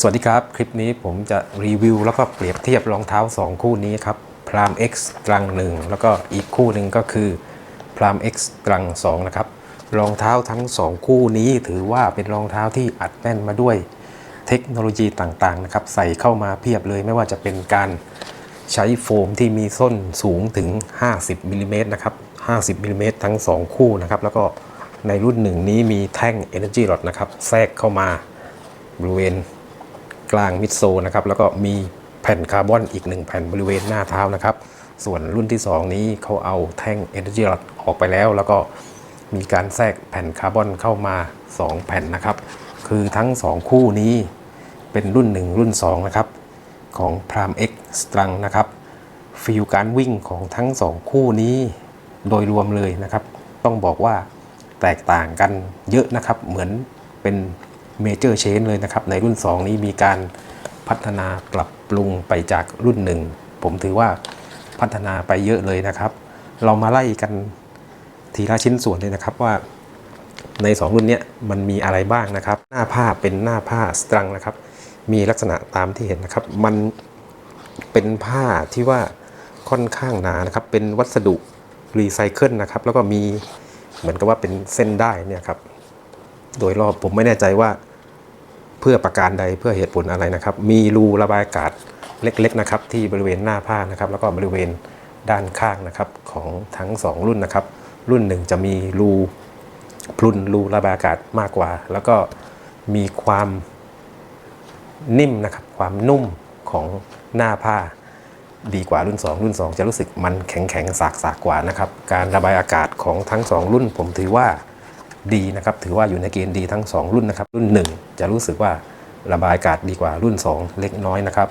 สวัสดีครับ คลิปนี้ผมจะรีวิวแล้วก็เปรียบเทียบรองเท้า 2 คู่นี้ครับ Pram X ตรังหนึ่งแล้วก็อีกคู่หนึ่งก็คือ Pram X ตรัง2นะครับรองเท้าทั้ง 2 คู่นี้ถือว่าเป็นรองเท้าที่อัดแน่นมาด้วยเทคโนโลยีต่างๆนะครับใส่เข้ามาเพียบเลยไม่ว่าจะเป็นการใช้โฟมที่มีส้นสูงถึง 50มิลลิเมตรนะครับ50มิลลิเมตรทั้ง 2 คู่นะครับแล้วก็ในรุ่นหนึ่งนี้มีแท่ง Energy Rod นะครับแทรกเข้ามาบริเวณ กลางมิดโซนะครับแล้วก็มีแผ่นคาร์บอนอีก1แผ่นบริเวณหน้าเท้านะครับ ส่วนรุ่นที่ 2 นี้เขาเอาแท่ง Energy Rod ออกไปแล้ว แล้วก็มีการแทรกแผ่นคาร์บอนเข้ามา 2 แผ่นนะครับ คือทั้ง 2 คู่นี้เป็นรุ่น 1 รุ่น 2 นะครับ ของ Pram X Strung นะครับฟีลการวิ่งของทั้ง 2 คู่นี้โดยรวมเลยนะครับ ต้องบอกว่าแตกต่างกันเยอะนะครับ เหมือนเป็น เมเจอร์เชนเลยนะครับ ในรุ่น 2 นี้มีการพัฒนาปรับปรุงไปจากรุ่น 1 ผมถือว่าพัฒนาไปเยอะเลยนะครับ เรามาไล่กันทีละชิ้นส่วนเลยนะครับว่าใน 2 รุ่นนี้มันมีอะไรบ้างนะครับ หน้าผ้าเป็นหน้าผ้าสตรังนะครับ มีลักษณะตามที่เห็นนะครับ มันเป็นผ้าที่ว่าค่อนข้างหนานะครับ เป็นวัสดุรีไซเคิลนะครับ แล้วก็มีเหมือนกับว่าเป็นเส้นได้เนี่ยครับ โดยรอบผมไม่แน่ใจว่า พื่อประการใดเพื่อเหตุผลอะไรนะครับ มีรูระบายอากาศเล็กๆนะครับที่บริเวณหน้าผ้านะครับ แล้วก็บริเวณด้านข้างนะครับของทั้ง 2 รุ่นนะครับ รุ่นหนึ่งจะมีรูพรุนรูระบายอากาศมากกว่า แล้วก็มีความนิ่มนะครับความนุ่มของหน้าผ้าดีกว่ารุ่น 2 รุ่น 2 จะรู้สึกมันแข็งแข็งๆสากๆกว่านะครับ การระบายอากาศของทั้ง 2 รุ่นผมถือว่า ดีนะครับถือว่าอยู่ในเกณฑ์ดีทั้ง 2 รุ่นนะครับ รุ่น 1 จะรู้สึกว่าระบายอากาศดีกว่ารุ่น 2 เล็กน้อยนะครับ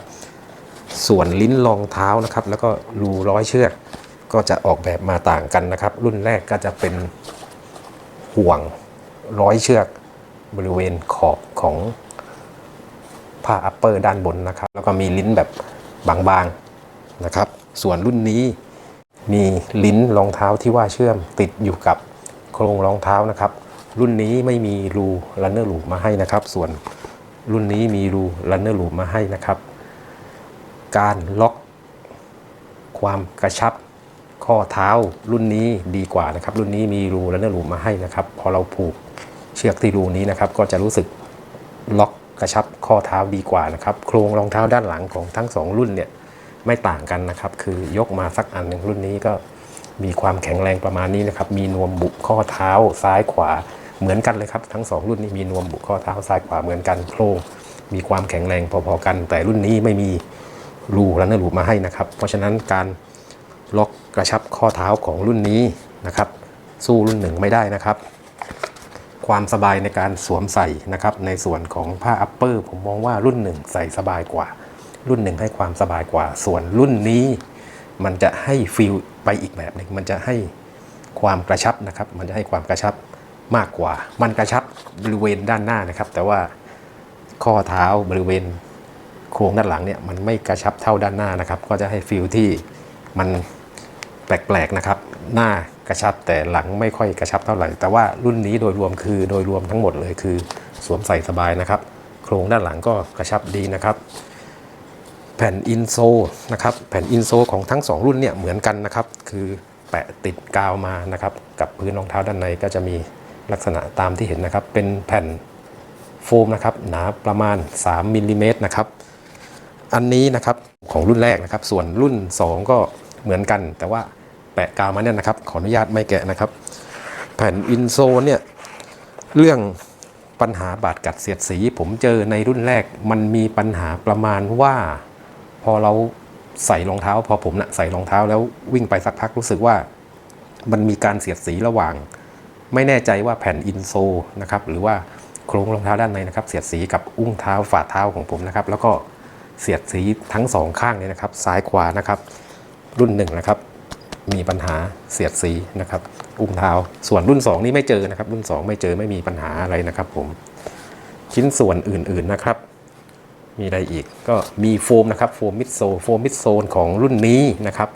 ส่วนลิ้นรองเท้านะครับ แล้วก็รูร้อยเชือกก็จะออกแบบมาต่างกันนะครับ รุ่นแรกก็จะเป็นห่วงร้อยเชือกบริเวณขอบของผ้าอัปเปอร์ด้านบนนะครับ แล้วก็มีลิ้นแบบบางๆนะครับ ส่วนรุ่นนี้มีลิ้นรองเท้าที่ว่าเชื่อมติดอยู่กับโครงรองเท้านะครับ รุ่นนี้ไม่มีรูลันเนอร์ลูปมาให้นะครับ ส่วนรุ่นนี้มีรูลันเนอร์ลูปมาให้นะครับ การล็อกความกระชับข้อเท้ารุ่นนี้ดีกว่านะครับ รุ่นนี้มีรูลันเนอร์ลูปมาให้นะครับ พอเราผูกเชือกที่รูนี้นะครับ ก็จะรู้สึกล็อกกระชับข้อเท้าดีกว่านะครับ โครงรองเท้าด้านหลังของทั้ง 2 รุ่นเนี่ยไม่ต่างกันนะครับ คือยกมาสักอันหนึ่งรุ่นนี้ก็มีความแข็งแรงประมาณนี้นะครับ มีนวมบุข้อเท้าซ้ายขวา เหมือนกันเลยครับ ทั้ง 2 รุ่นนี้มีนวมบุข้อเท้าซ้ายขวาเหมือนกันโครงมีความแข็งแรงพอๆกัน แต่รุ่นนี้ไม่มีรูและเนื้อรูมาให้นะครับ เพราะฉะนั้นการล็อกกระชับข้อเท้าของรุ่นนี้นะครับ สู้รุ่นหนึ่งไม่ได้นะครับ ความสบายในการสวมใส่นะครับ ในส่วนของผ้าอัปเปอร์ผมมองว่ารุ่นหนึ่งใส่สบายกว่า รุ่นหนึ่งให้ความสบายกว่า ส่วนรุ่นนี้ มันจะให้ฟีลไปอีกแบบหนึ่งมันจะให้ความกระชับนะครับ มันจะให้ความกระชับ มากกว่า มันกระชับบริเวณด้านหน้านะครับ แต่ว่าข้อเท้าบริเวณโครงด้านหลังเนี่ยมันไม่กระชับเท่าด้านหน้านะครับ ก็จะให้ฟีลที่มันแปลกๆนะครับ หน้ากระชับแต่หลังไม่ค่อยกระชับเท่าไหร่ แต่ว่ารุ่นนี้โดยรวมคือโดยรวมทั้งหมดเลยคือสวมใส่สบายนะครับ โครงด้านหลังก็กระชับดีนะครับ แผ่นอินโซนะครับ แผ่นอินโซของทั้ง 2 รุ่นเนี่ยเหมือนกันนะครับ คือแปะติดกาวมานะครับ กับพื้นรองเท้าด้านในก็จะมี ลักษณะตามที่เห็นนะครับ เป็นแผ่นโฟมนะครับ หนาประมาณ 3มิลลิเมตรนะครับ อันนี้นะครับของรุ่นแรกนะครับ ส่วนรุ่น 2 ก็เหมือนกัน แต่ว่าแปะกาวมาเนี่ยนะครับ ขออนุญาตไม่แกะนะครับ แผ่นอินโซเนี่ยเรื่องปัญหาบาดกัดเสียดสี ผมเจอในรุ่นแรกมันมีปัญหาประมาณว่า พอเราใส่รองเท้า พอผมนะใส่รองเท้าแล้ววิ่งไปสักพักรู้สึกว่า มันมีการเสียดสีระหว่าง ไม่แน่ใจว่าแผ่นอินโซนะครับหรือว่าโครงรองเท้าด้านในนะครับ เสียดสีกับอุ้งเท้าฝ่าเท้าของผมนะครับ แล้วก็เสียดสีทั้งสองข้างเนี่ยนะครับ ซ้ายขวานะครับ รุ่นหนึ่งนะครับ มีปัญหาเสียดสีนะครับ อุ้งเท้าส่วนรุ่น 2 นี่ไม่เจอนะครับ รุ่น 2 ไม่เจอไม่มีปัญหาอะไรนะครับ ผมชิ้นส่วนอื่นๆนะครับ มีอะไรอีกก็มีโฟมนะครับโฟมมิดโซโฟมมิดโซนของรุ่นนี้นะครับ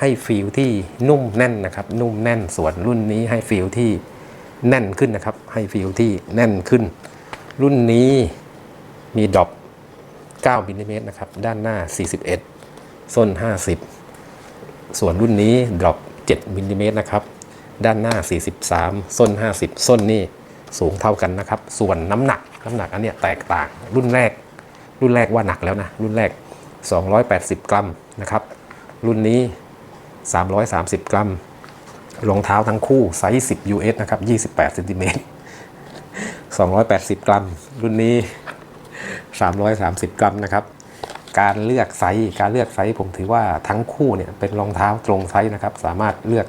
ให้ฟีลที่นุ่มแน่นนะครับ นุ่มแน่นส่วนรุ่นนี้ให้ฟีลที่ แน่นขึ้นนะครับ ให้ฟีลที่แน่นขึ้น รุ่นนี้มีดรอป9มิลลิเมตรนะครับ ด้านหน้า 41 ส้น 50 ส่วนรุ่นนี้ดรอป7มิลลิเมตรนะครับ ด้านหน้า 43 ส้น 50 ส้นนี่สูงเท่ากันนะครับ ส่วนน้ำหนัก น้ำหนักอันเนี้ยแตกต่าง รุ่นแรก รุ่นแรกว่าหนักแล้วนะ รุ่นแรก 280 กรัมนะครับ รุ่นนี้ 330 กรัม รองเท้าทั้งคู่ไซส์ 10 US นะครับ 28เซนติเมตร280 กรัม รุ่นนี้ 330 กรัมนะครับ การเลือกไซส์การเลือกไซส์ผมถือว่าทั้งคู่เนี่ยเป็นรองเท้าตรงไซส์นะครับ สามารถเลือก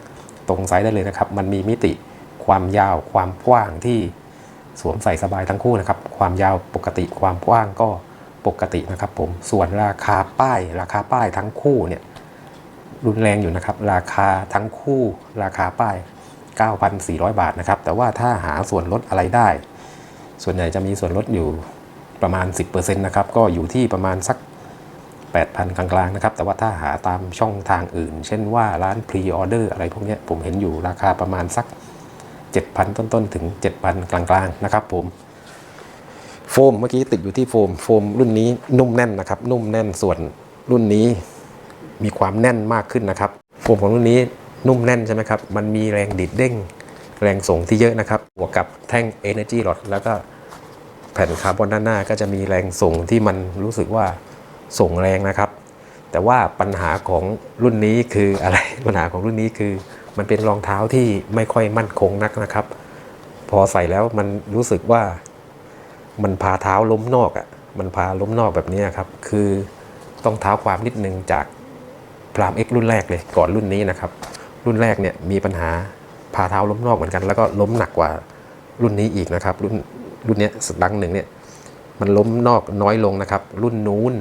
ตรงไซส์ได้เลยนะครับ มันมีมิติความยาวความกว้างที่สวมใส่สบายทั้งคู่นะครับ ความยาวปกติความกว้างก็ปกตินะครับผมส่วนราคาป้ายราคาป้ายทั้งคู่เนี่ย รุนแรงอยู่นะครับ ราคาทั้งคู่ราคาป้าย 9,400 บาทนะครับ แต่ว่าถ้าหาส่วนลดอะไรได้ ส่วนใหญ่จะมีส่วนลดอยู่ประมาณ 10%นะครับ ก็อยู่ที่ประมาณสัก 8,000 กลางๆนะครับ แต่ว่าถ้าหาตามช่องทางอื่น เช่นว่าร้านพรีออเดอร์อะไรพวกนี้ผมเห็นอยู่ราคาประมาณสัก 7,000 ต้นๆ ถึง 7,000 กลางๆ นะครับผมโฟมเมื่อกี้ติดอยู่ที่โฟม โฟมรุ่นนี้นุ่มแน่นนะครับ นุ่มแน่นส่วนรุ่นนี้ มีความแน่นมากขึ้นนะครับโฟมของรุ่นนี้นุ่มแน่นใช่ไหมครับ มันมีแรงดิดเด้ง แรงส่งที่เยอะนะครับบวกกับแท่ง Energy Rod แล้วก็แผ่นคาร์บอนด้านหน้าก็จะมีแรงส่งที่มันรู้สึกว่าส่งแรงนะครับ แต่ว่าปัญหาของรุ่นนี้คืออะไรปัญหาของรุ่นนี้คือ มันเป็นรองเท้าที่ไม่ค่อยมั่นคงนักนะครับ พอใส่แล้วมันรู้สึกว่า มันพาเท้าล้มนอกอะ่ะมันพาล้มนอกแบบนี้ครับ คือต้องเท้าความนิดนึงจาก พรามเอ็กรุ่นแรกเลยก่อนรุ่นนี้นะครับ รุ่นแรกเนี่ยมีปัญหาพาเท้าล้มนอกเหมือนกัน แล้วก็ล้มหนักกว่ารุ่นนี้อีกนะครับ รุ่นรุ่นเนี้ยสดังหนึ่งเนี่ยมันล้มนอกน้อยลงนะครับ รุ่นนู้น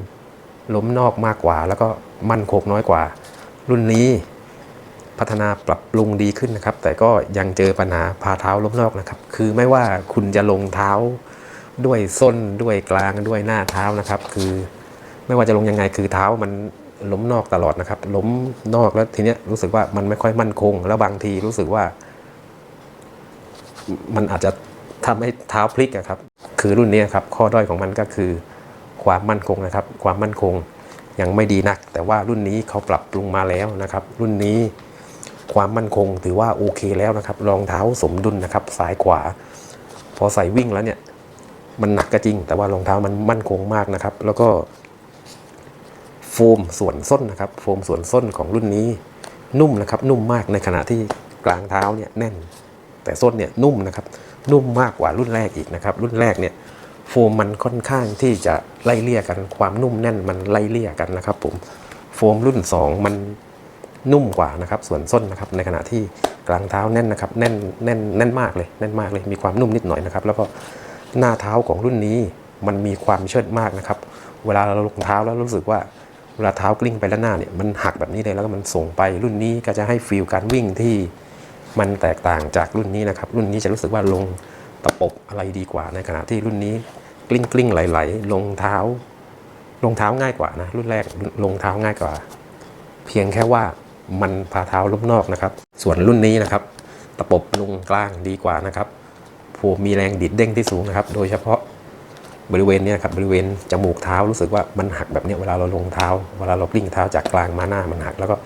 ล้มนอกมากกว่า แล้วก็มั่นคงน้อยกว่า รุ่นนี้พัฒนาปรับปรุงดีขึ้นนะครับ แต่ก็ยังเจอปัญหาพาเท้าล้มนอกนะครับ คือไม่ว่าคุณจะลงเท้าด้วยส้นด้วยกลางด้วยหน้าเท้านะครับ คือไม่ว่าจะลงยังไงคือเท้ามัน ล้มนอกตลอดนะครับ ล้มนอกแล้วทีเนี้ยรู้สึกว่ามันไม่ค่อยมั่นคง แล้วบางทีรู้สึกว่า มันอาจจะทำให้เท้าพลิกอะครับ คือรุ่นนี้ครับ ข้อด้อยของมันก็คือ ความมั่นคงนะครับ ความมั่นคงยังไม่ดีนัก แต่ว่ารุ่นนี้เขาปรับปรุงมาแล้วนะครับ รุ่นนี้ความมั่นคงถือว่าโอเคแล้วนะครับ รองเท้าสมดุลนะครับ ซ้ายขวา พอใส่วิ่งแล้วเนี่ย มันหนักก็จริง แต่ว่ารองเท้ามันมั่นคงมากนะครับ แล้วก็ โฟมส่วนส้นนะครับ โฟมส่วนส้นของรุ่นนี้ นุ่มนะครับ นุ่มมากในขณะที่กลางเท้าเนี่ยแน่น แต่ส้นเนี่ยนุ่มนะครับ นุ่มมากกว่ารุ่นแรกอีกนะครับ รุ่นแรกเนี่ยโฟมมันค่อนข้างที่จะไล่เลี่ยกัน ความนุ่มแน่นมันไล่เลี่ยกันนะครับ ผม โฟมรุ่น 2 มันนุ่มกว่านะครับ ส่วนส้นนะครับ ในขณะที่กลางเท้าแน่นนะครับ แน่นแน่นแน่นมากเลย แน่นมากเลย มีความนุ่มนิดหน่อยนะครับ แล้วก็หน้าเท้าของรุ่นนี้มันมีความเชิดมากนะครับ เวลาเราลงเท้าแล้วรู้สึกว่า เวลาเท้ากลิ้งไปด้านหน้าเนี่ยมันหักแบบนี้เลยแล้วก็มันส่งไปรุ่นนี้ก็จะให้ฟีลการวิ่งที่มันแตกต่างจากรุ่นนี้นะครับ รุ่นนี้จะรู้สึกว่าลงตะปบอะไรดีกว่าในขณะที่รุ่นนี้กลิ้งกลิ้งไหลๆลงเท้า ลงเท้าง่ายกว่านะ รุ่นแรกลงเท้าง่ายกว่า เพียงแค่ว่ามันพาเท้าล้มนอกนะครับ ส่วนรุ่นนี้นะครับ ตะปบลงกลางดีกว่านะครับผมมีแรงดิดเด้งที่สูงนะครับ โดยเฉพาะ บริเวณเนี้ครับบริเวณจมูกเท้ารู้สึกว่ามันหักแบบเนี้ยเวลาเราลงเท้า เวลาเรากลิ้งเท้าจากกลางมาหน้ามันหัก แล้วก็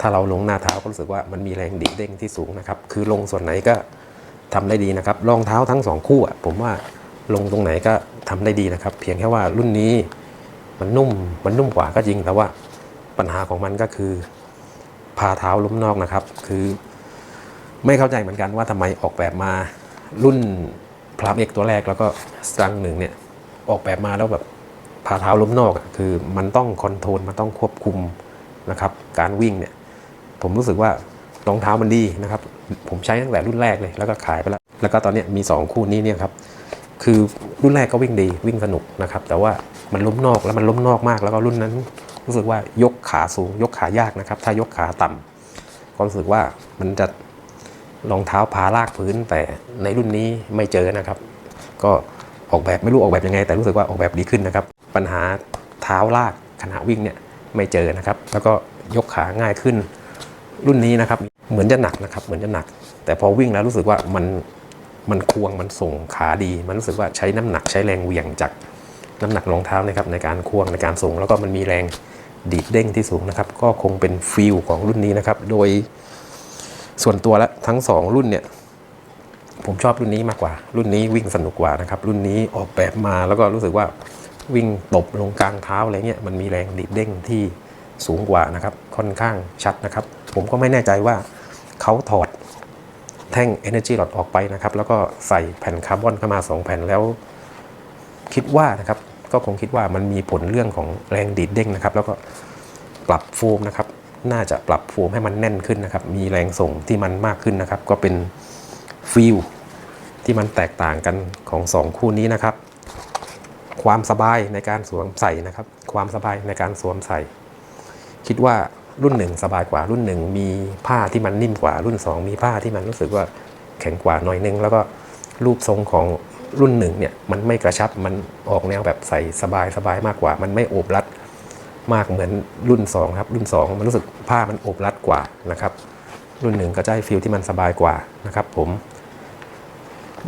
ถ้าเราลงหน้าเท้าก็รู้สึกว่ามันมีแรงดิดเด้งที่สูงนะครับ คือลงส่วนไหนก็ทำได้ดีนะครับรองเท้าทั้งสองคู่อะผมว่าลงตรงไหนก็ทำได้ดีนะครับ เพียงแค่ว่ารุ่นนี้มันนุ่มมันนุ่มกว่าก็จริงแต่ว่าปัญหาของมันก็คือพาเท้าล้มนอกนะครับ คือ ไม่เข้าใจเหมือนกันว่าทำไมออกแบบมารุ่นพรามเอกตัวแรกแล้วก็สตรังหนึ่งเนี่ย ออกแบบมาแล้วแบบพาเท้าล้มนอกคือมันต้องคอนโทรลมันต้องควบคุมนะครับ การวิ่งเนี่ย ผมรู้สึกว่ารองเท้ามันดีนะครับ ผมใช้ตั้งแต่รุ่นแรกเลยแล้วก็ขายไปแล้ว แล้วก็ตอนนี้มี 2 คู่นี้เนี่ยครับคือรุ่นแรกก็วิ่งดีวิ่งสนุกนะครับ แต่ว่ามันล้มนอกแล้วมันล้มนอกมาก แล้วก็รุ่นนั้น รู้สึกว่ายกขาสูง ยกขายากนะครับ ถ้ายกขาต่ำก็รู้สึกว่ามันจะรองเท้าพาลากพื้นแต่ในรุ่นนี้ไม่เจอนะครับ ก็ ออกแบบไม่รู้ออกแบบยังไง แต่รู้สึกว่าออกแบบดีขึ้นนะครับ ปัญหาเท้าลากขณะวิ่งเนี่ยไม่เจอนะครับ แล้วก็ยกขาง่ายขึ้น รุ่นนี้นะครับ เหมือนจะหนักนะครับ เหมือนจะหนัก แต่พอวิ่งแล้วรู้สึกว่ามันมันควงมันส่งขาดี มันรู้สึกว่าใช้น้ำหนักใช้แรงเหวี่ยงจากน้ำหนักรองเท้านะครับในการควงในการส่ง แล้วก็มันมีแรงดีดเด้งที่สูงนะครับ ก็คงเป็นฟิลของรุ่นนี้นะครับ โดยส่วนตัวและทั้งสองรุ่นเนี่ย ผมชอบรุ่นนี้มากกว่า รุ่นนี้วิ่งสนุกกว่านะครับ รุ่นนี้ออกแบบมาแล้วก็รู้สึกว่าวิ่งตบลงกลางเท้าอะไรเงี้ยมันมีแรงดีดเด้งที่สูงกว่านะครับ ค่อนข้างชัดนะครับ ผมก็ไม่แน่ใจว่าเขาถอดแท่ง Energy Lot ออกไปนะครับ แล้วก็ใส่แผ่นคาร์บอนเข้ามา 2 แผ่นแล้ว คิดว่านะครับ ก็คงคิดว่ามันมีผลเรื่องของแรงดีดเด้งนะครับ แล้วก็ปรับโฟมนะครับ น่าจะปรับโฟมให้มันแน่นขึ้นนะครับ มีแรงส่งที่มันมากขึ้นนะครับ ก็เป็นฟิล ที่มันแตกต่างกันของ 2 คู่นี้นะครับ ความสบายในการสวมใส่นะครับ ความสบายในการสวมใส่ คิดว่ารุ่นหนึ่งสบายกว่ารุ่นหนึ่งมีผ้าที่มันนิ่มกว่ารุ่น 2 มีผ้าที่มันรู้สึกว่าแข็งกว่าหน่อยนึง แล้วก็รูปทรงของรุ่นหนึ่งเนี่ยมันไม่กระชับมันออกแนวแบบใส่สบายสบายมากกว่า มันไม่โอบรัดมากเหมือนรุ่น2ครับรุ่น 2 มันรู้สึกผ้ามันโอบรัดกว่านะครับ รุ่นหนึ่งก็จะให้ฟีลที่มันสบายกว่านะครับผม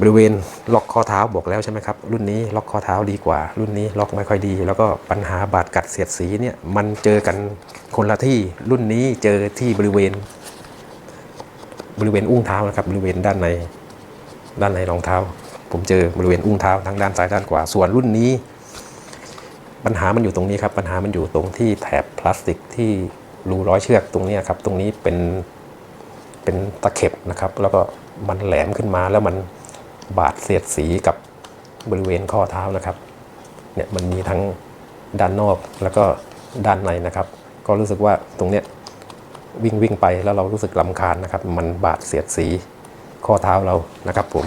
บริเวณล็อกข้อเท้าบอกแล้วใช่ไหมครับ รุ่นนี้ล็อกข้อเท้าดีกว่า รุ่นนี้ล็อกไม่ค่อยดี แล้วก็ปัญหาบาดกัดเสียดสีเนี่ยมันเจอกันคนละที่รุ่นนี้เจอที่บริเวณ บริเวณอุ้งเท้านะครับบริเวณด้านในด้านในรองเท้า ผมเจอบริเวณอุ้งเท้าทั้งด้านซ้ายด้านขวาส่วนรุ่นนี้ ปัญหามันอยู่ตรงนี้ครับปัญหามันอยู่ตรงที่แถบพลาสติกที่รูร้อยเชือกตรงนี้ครับตรงนี้เป็นเป็นตะเข็บนะครับ แล้วก็มันแหลมขึ้นมาแล้วมัน บาดเสียดสีกับบริเวณข้อเท้านะครับเนี่ยมันมีทั้งด้านนอกแล้วก็ด้านในนะครับ ก็รู้สึกว่าตรงเนี้ยวิ่งวิ่งไปแล้วเรารู้สึกลำคาญนะครับ มันบาดเสียดสีข้อเท้าเรานะครับผม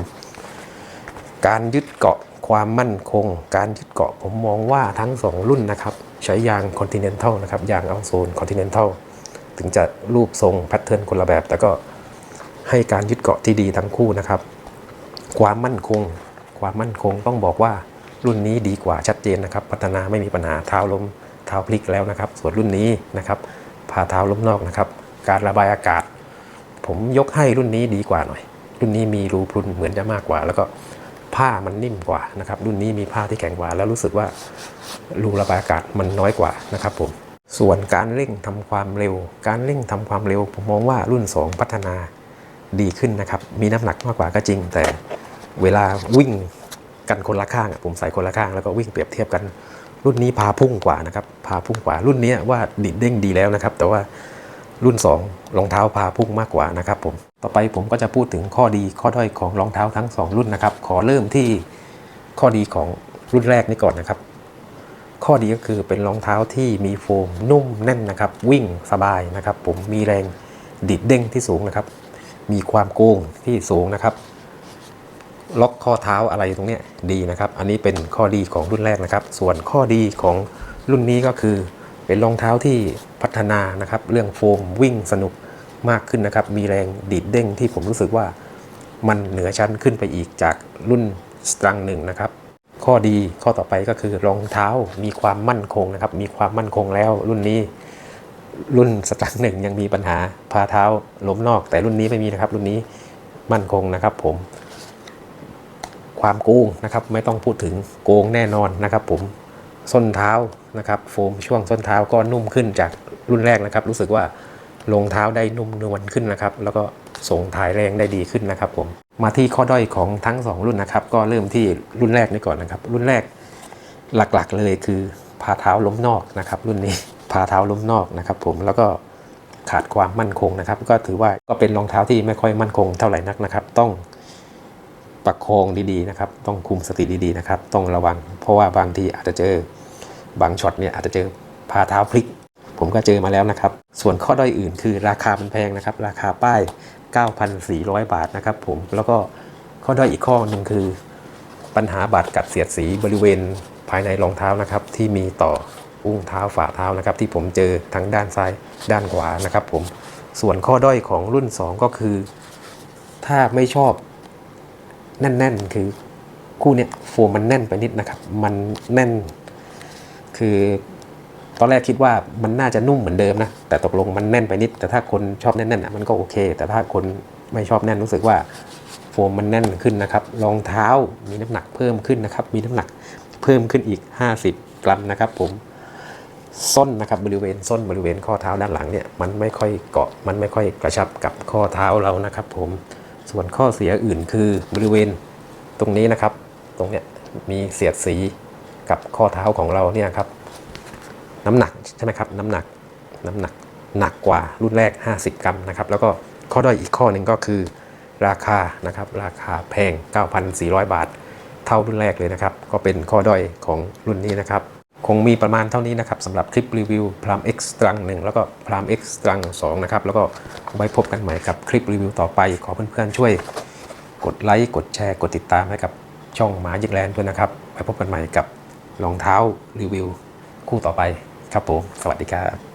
การยึดเกาะความมั่นคง การยึดเกาะผมมองว่าทั้ง 2 รุ่นนะครับ ใช้ยาง Continental นะครับ ยางเอาโซน Continental ถึงจะรูปทรงแพทเทิร์นคนละแบบ แต่ก็ให้การยึดเกาะที่ดีทั้งคู่นะครับ ความมั่นคง ความมั่นคงต้องบอกว่ารุ่นนี้ดีกว่าชัดเจนนะครับ พัฒนาไม่มีปัญหาเท้าล้มเท้าพลิกแล้วนะครับ ส่วนรุ่นนี้นะครับพาเท้าล้มนอกนะครับ การระบายอากาศ ผมยกให้รุ่นนี้ดีกว่าหน่อย รุ่นนี้มีรูพรุนเหมือนจะมากกว่า แล้วก็ผ้ามันนิ่มกว่านะครับ รุ่นนี้มีผ้าที่แข็งกว่า แล้วรู้สึกว่ารูระบายอากาศมันน้อยกว่านะครับผมส่วนการเร่งทำความเร็ว การเร่งทำความเร็วผมมองว่ารุ่น 2 พัฒนา ดีขึ้นนะครับ มีน้ำหนักมากกว่าก็จริง แต่เวลาวิ่งกันคนละข้างผมใส่คนละข้างแล้วก็วิ่งเปรียบเทียบกัน รุ่นนี้พาพุ่งกว่านะครับ พาพุ่งกว่า รุ่นนี้ว่าดิดเด้งดีแล้วนะครับ แต่ว่ารุ่น 2 รองเท้าพาพุ่งมากกว่านะครับผม ต่อไปผมก็จะพูดถึงข้อดีข้อด้อยของรองเท้าทั้ง 2 รุ่นนะครับ ขอเริ่มที่ข้อดีของรุ่นแรกนี้ก่อนนะครับ ข้อดีก็คือเป็นรองเท้าที่มีโฟมนุ่มแน่นนะครับ วิ่งสบายนะครับ ผมมีแรงดิดเด้งที่สูงนะครับ มีความโกงที่สูงนะครับ ล็อกข้อเท้าอะไรตรงนี้ดีนะครับ อันนี้เป็นข้อดีของรุ่นแรกนะครับ ส่วนข้อดีของรุ่นนี้ก็คือ เป็นรองเท้าที่พัฒนานะครับ เรื่องโฟมวิ่งสนุกมากขึ้นนะครับ มีแรงดีดเด้งที่ผมรู้สึกว่ามันเหนือชั้นขึ้นไปอีกจากรุ่นสตรังหนึ่งนะครับ ข้อดีข้อต่อไปก็คือรองเท้ามีความมั่นคงนะครับ มีความมั่นคงแล้วรุ่นนี้ รุ่นสตรังหนึ่งยังมีปัญหาพาเท้าล้มนอก แต่รุ่นนี้ไม่มีนะครับ รุ่นนี้มั่นคงนะครับ ผม ความโกงนะครับ ไม่ต้องพูดถึงโกงแน่นอนนะครับ ผมส้นเท้านะครับ โฟมช่วงส้นเท้าก็นุ่มขึ้นจากรุ่นแรกนะครับ รู้สึกว่าลงเท้าได้นุ่มนวลขึ้นนะครับ แล้วก็ส่งถ่ายแรงได้ดีขึ้นนะครับ ผมมาที่ข้อด้อยของทั้ง 2 รุ่นนะครับ ก็เริ่มที่รุ่นแรกนี้ก่อนนะครับ รุ่นแรกหลักๆเลยคือพาเท้าล้มนอกนะครับ รุ่นนี้ พาเท้าล้มนอกนะครับ ผมแล้วก็ขาดความมั่นคงนะครับ ก็ถือว่าก็เป็นรองเท้าที่ไม่ค่อยมั่นคงเท่าไหร่นักนะครับ ต้องประคองดีๆนะครับ ต้องคุมสติดีๆนะครับ ต้องระวัง เพราะว่าบางทีอาจจะเจอบางช็อตเนี่ยอาจจะเจอพาเท้าพลิก ผมก็เจอมาแล้วนะครับ ส่วนข้อด้อยอื่นคือราคามันแพงนะครับ ราคาป้าย 9,400 บาทนะครับ ผมแล้วก็ข้อด้อยอีกข้อหนึ่งคือ ปัญหาบาดกัดเสียดสีบริเวณภายในรองเท้านะครับ ที่มีต่อ อุ้งเท้าฝ่าเท้านะครับ ที่ผมเจอทั้งด้านซ้ายด้านขวานะครับ ผมส่วนข้อด้อยของรุ่น 2 ก็คือ ถ้าไม่ชอบแน่นๆคือคู่เนี้ยโฟมมันแน่นไปนิดนะครับ มันแน่น คือตอนแรกคิดว่ามันน่าจะนุ่มเหมือนเดิมนะ แต่ตกลงมันแน่นไปนิด แต่ถ้าคนชอบแน่นๆอะมันก็โอเค แต่ถ้าคนไม่ชอบแน่นรู้สึกว่าโฟมมันแน่นขึ้นนะครับรองเท้ามีน้ำหนักเพิ่มขึ้นนะครับ มีน้ำหนักเพิ่มขึ้นอีก 50 กรัมนะครับผม ส้นนะครับบริเวณส้นบริเวณข้อเท้าด้านหลังเนี่ยมันไม่ค่อยเกาะมันไม่ค่อยกระชับกับข้อเท้าเรานะครับ ผมส่วนข้อเสียอื่นคือบริเวณตรงนี้นะครับ ตรงเนี้ยมีเสียดสีกับข้อเท้าของเราเนี่ยครับ น้ำหนักใช่ไหมครับน้ำหนักน้ำหนักหนักกว่ารุ่นแรก 50 กรัมนะครับ แล้วก็ข้อด้อยอีกข้อหนึ่งก็คือ ราคานะครับ ราคาแพง 9,400 บาท เท่ารุ่นแรกเลยนะครับ ก็เป็นข้อด้อยของรุ่นนี้นะครับ คงมีประมาณเท่านี้นะครับสำหรับคลิปรีวิวพราม X ตรังหนึ่งแล้วก็พราม X ตรังสองนะครับ แล้วก็ไว้พบกันใหม่กับคลิปรีวิวต่อไป ขอเพื่อนๆช่วย กดไลค์กดแชร์กดติดตามให้กับช่องหมายิกแลนด์ด้วยนะครับ ไว้พบกันใหม่กับรองเท้ารีวิวคู่ต่อไปครับผม สวัสดีครับ